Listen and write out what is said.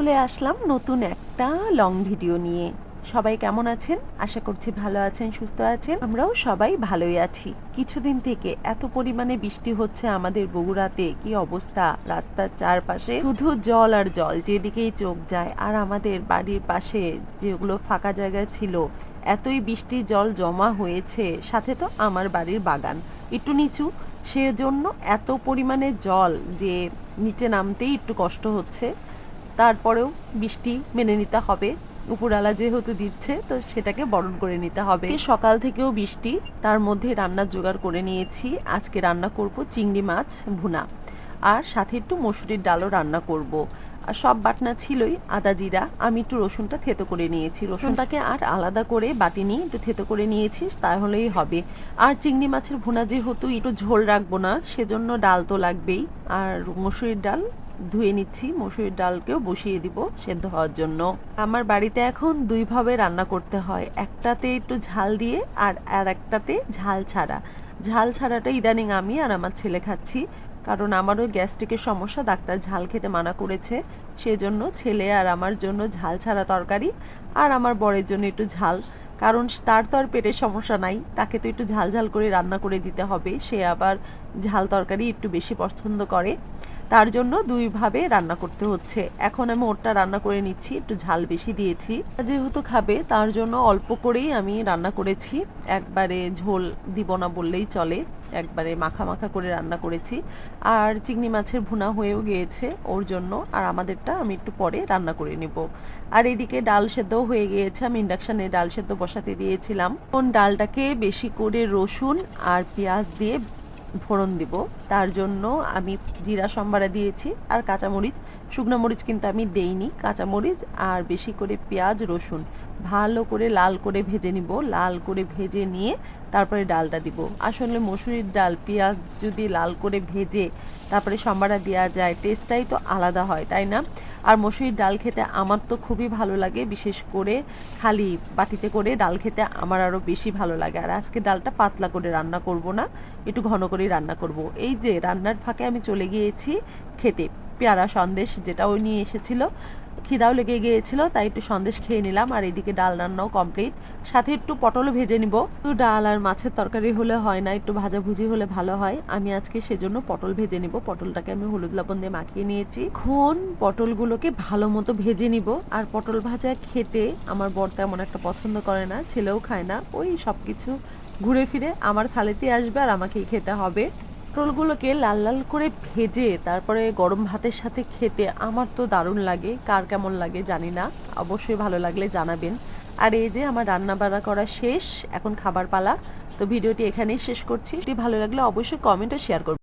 চলে আসলাম নতুন একটা লং ভিডিও নিয়ে। সবাই কেমন আছেন? আশা করছি ভালো আছেন, সুস্থ আছেন। আমরাও সবাই ভালোই আছি। কিছুদিন থেকে এত পরিমাণে বৃষ্টি হচ্ছে আমাদের বগুড়াতে। কি অবস্থা? রাস্তার চারপাশে শুধু জল আর জল যেদিকেই চোখ যায়। আর আমাদের বাড়ির পাশে যেগুলো ফাঁকা জায়গা ছিল, এতই বৃষ্টির জল জমা হয়েছে। সাথে তো আমার বাড়ির বাগান। একটু নিচু। সেজন্য এত পরিমাণে জল যে নিচে নামতেই একটু কষ্ট হচ্ছে। তারপরেও বৃষ্টি মেনে নিতে হবে। উপরালা যেহেতু দিচ্ছে, তো সেটাকে বরণ করে নিতে হবে। সকাল থেকেও বৃষ্টি, তার মধ্যে রান্নার জোগাড় করে নিয়েছি। আজকে রান্না করব চিংড়ি মাছ ভুনা। আর সাথে একটু মসুরির ডালও রান্না করব। আর সব বাটনা ছিলই, আদা জিরা, আমি একটু রসুনটা থেতো করে নিয়েছি। রসুনটাকে আর আলাদা করে বাটি নিয়ে একটু থেতো করে নিয়েছি, তাহলেই হবে। আর চিংড়ি মাছের ভুনা যেহেতু একটু ঝোল রাখব না, সেজন্য ডাল তো লাগবেই। আর মসুরির ডাল ধুয়ে নিচ্ছি, মসুরির ডালকেও বসিয়ে দিব সেদ্ধ হওয়ার জন্য। আমার বাড়িতে এখন দুইভাবে রান্না করতে হয়, একটাতে একটু ঝাল দিয়ে আর আর একটাতে ঝাল ছাড়া। ঝাল ছাড়াটা ইদানিং আমি আর আমার ছেলে খাচ্ছি, কারণ আমারও গ্যাস্ট্রিকের সমস্যা, ডাক্তার ঝাল খেতে মানা করেছে। সেজন্য ছেলে আর আমার জন্য ঝাল ছাড়া তরকারি আর আমার বরের জন্য একটু ঝাল, কারণ তার তো আর পেটের সমস্যা নাই, তাকে তো একটু ঝাল ঝাল করে রান্না করে দিতে হবে। সে আবার ঝাল তরকারি একটু বেশি পছন্দ করে। তার জন্য দুইভাবে রান্না করতে হচ্ছে। এখন আমি ওরটা রান্না করে নিচ্ছি, একটু ঝাল বেশি দিয়েছি। যেহেতু খাবে, তার জন্য অল্প করেই আমি রান্না করেছি। একবারে ঝোল দিব না বললেই চলে, একবারে মাখা মাখা করে রান্না করেছি। আর চিংড়ি মাছের ভুনা হয়েও গিয়েছে, ওর জন্য। আর আমাদেরটা আমি একটু পরে রান্না করে নেব। আর এদিকে ডাল সেদ্ধও হয়ে গিয়েছে, আমি ইন্ডাকশানে ডাল সেদ্ধ বসাতে দিয়েছিলাম। কোন ডালটাকে বেশি করে রসুন আর পেঁয়াজ দিয়ে ফোড়ন দিব। তার জন্য আমি জিরা সম্বারা দিয়েছি আর কাঁচামরিচ। শুকনো মরিচ কিন্তু আমি দেইনি, কাঁচামরিচ আর বেশি করে পেঁয়াজ, রসুন। ভালো করে লাল করে ভেজে নিব। লাল করে ভেজে নিয়ে তারপরে ডালটা দিব। আসলে মসুরির ডাল পেঁয়াজ যদি লাল করে ভেজে তারপরে সম্বারা দেওয়া যায় টেস্টটাই তো আলাদা হয়, তাই না? আর মসুরির ডাল খেতে আমার তো খুবই ভালো লাগে, বিশেষ করে খালি বাটিতে করে ডাল খেতে আমার আরও বেশি ভালো লাগে। আর আজকে ডালটা পাতলা করে রান্না করব না, একটু ঘন করেই রান্না করব। এই যে রান্নার ফাঁকে আমি চলে গিয়েছি খেতে, পেয়ারা সন্দেশ যেটা ওই নিয়ে এসেছিল। খিদাও লেগে গিয়েছিল, তাই একটু সন্দেশ খেয়ে নিলাম। আর এদিকে ডাল রান্নাও কমপ্লিট সাথে একটু পটলও ভেজে নিব। একটু ডাল আর মাছের তরকারি হলে হয় না, একটু ভাজাভুজি হলে ভালো হয়। আমি আজকে সেজন্য পটল ভেজে নিব। পটলটাকে আমি হলুদ লবণ দিয়ে মাখিয়ে নিয়েছি। এখন পটলগুলোকে ভালো মতো ভেজে নিব। আর পটল ভাজা খেতে আমার বর তেমন একটা পছন্দ করে না, ছেলেও খায় না। ওই সব কিছু ঘুরে ফিরে আমার থালিতে আসবে আর আমাকেই খেতে হবে। পটলগুলোকে লাল লাল করে ভেজে, তারপরে গরম ভাতের সাথে খেতে আমার তো দারুণ লাগে। কার কেমন লাগে জানি না। অবশ্যই ভালো লাগলে জানাবেন। আর এই যে আমার রান্না বান্না করা শেষ, এখন খাবার পালা। তো ভিডিওটি এখানেই শেষ করছি। ভালো লাগলে অবশ্যই কমেন্ট শেয়ার করবেন।